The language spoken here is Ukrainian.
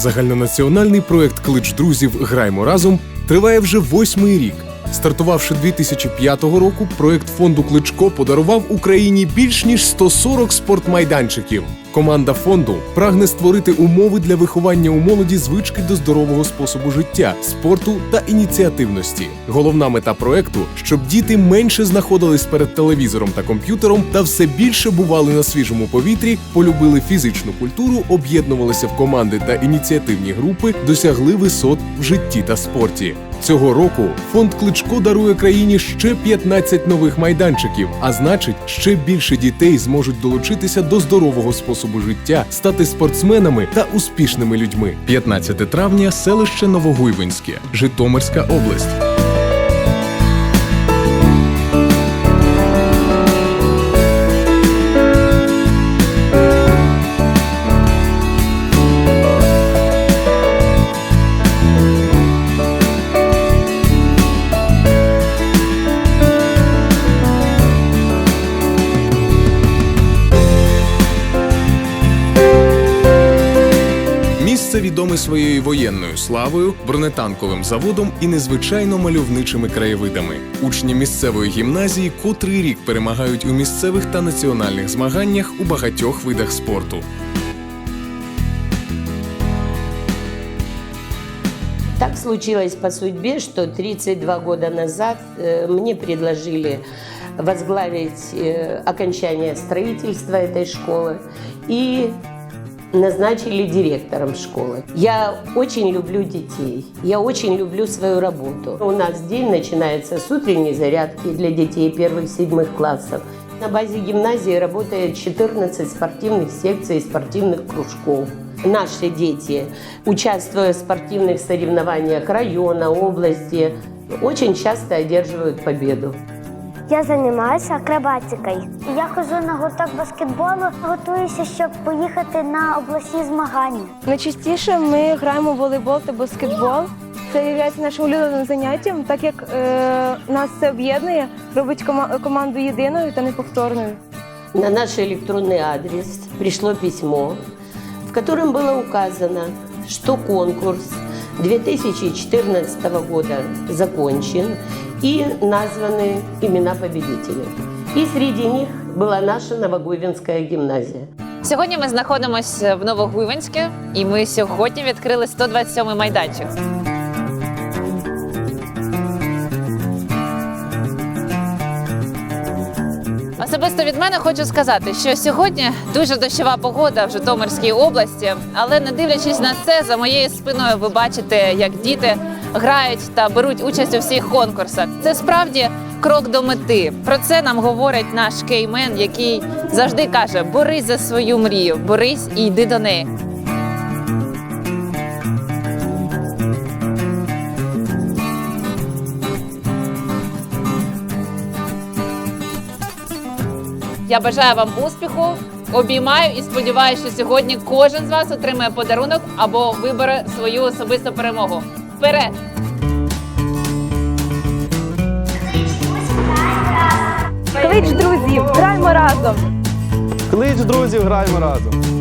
Загальнонаціональний проект Клич друзів Граймо разом триває вже восьмий рік. Стартувавши 2005 року, проект фонду Кличко подарував Україні більш ніж 140 спортмайданчиків. Команда фонду прагне створити умови для виховання у молоді звички до здорового способу життя, спорту та ініціативності. Головна мета проекту щоб діти менше знаходились перед телевізором та комп'ютером та все більше бували на свіжому повітрі, полюбили фізичну культуру, об'єднувалися в команди та ініціативні групи, досягли висот в житті та спорті. Цього року фонд Кличко дарує країні ще 15 нових майданчиків, а значить, ще більше дітей зможуть долучитися до здорового способу життя, стати спортсменами та успішними людьми. 15 травня, селище Новогуйвинське, Житомирська область. Місце відоме своєю воєнною славою, бронетанковим заводом і незвичайно мальовничими краєвидами. Учні місцевої гімназії котрий рік перемагають у місцевих та національних змаганнях у багатьох видах спорту. Так случилось по судьбе, что 32 года назад э, мне предложили возглавить э, окончание строительства этой школы и назначили директором школы. Я очень люблю детей, я очень люблю свою работу. У нас день начинается с утренней зарядки для детей первых-седьмых классов. На базе гимназии работает 14 спортивных секций и спортивных кружков. Наши дети, участвуя в спортивных соревнованиях района, области, очень часто одерживают победу. Я займаюся акробатикою. Я ходжу на гурток баскетболу, готуюся, щоб поїхати на обласні змагання. Найчастіше ми граємо в волейбол та баскетбол. Це є нашим улюбленим заняттям, так як е, нас це об'єднує, робить кома- команду єдиною та неповторною. На наш электронный адрес пришло письмо, в котором было указано, что конкурс 2014 года закончен и названы имена победителей. И среди них была наша Новогуйвинская гимназия. Сьогодні ми знаходимося в Новогуйвинське, і ми сьогодні відкрили 127 майданчик. Особисто від мене хочу сказати, що сьогодні дуже дощова погода в Житомирській області, але не дивлячись на це, за моєю спиною ви бачите, як діти грають та беруть участь у всіх конкурсах. Це справді крок до мети. Про це нам говорить наш кеймен, який завжди каже: борись за свою мрію, борись і йди до неї. Я бажаю вам успіху, обіймаю і сподіваюся, що сьогодні кожен з вас отримає подарунок або вибере свою особисту перемогу. Вперед! Клич друзів, граємо разом! Клич друзів, граємо разом.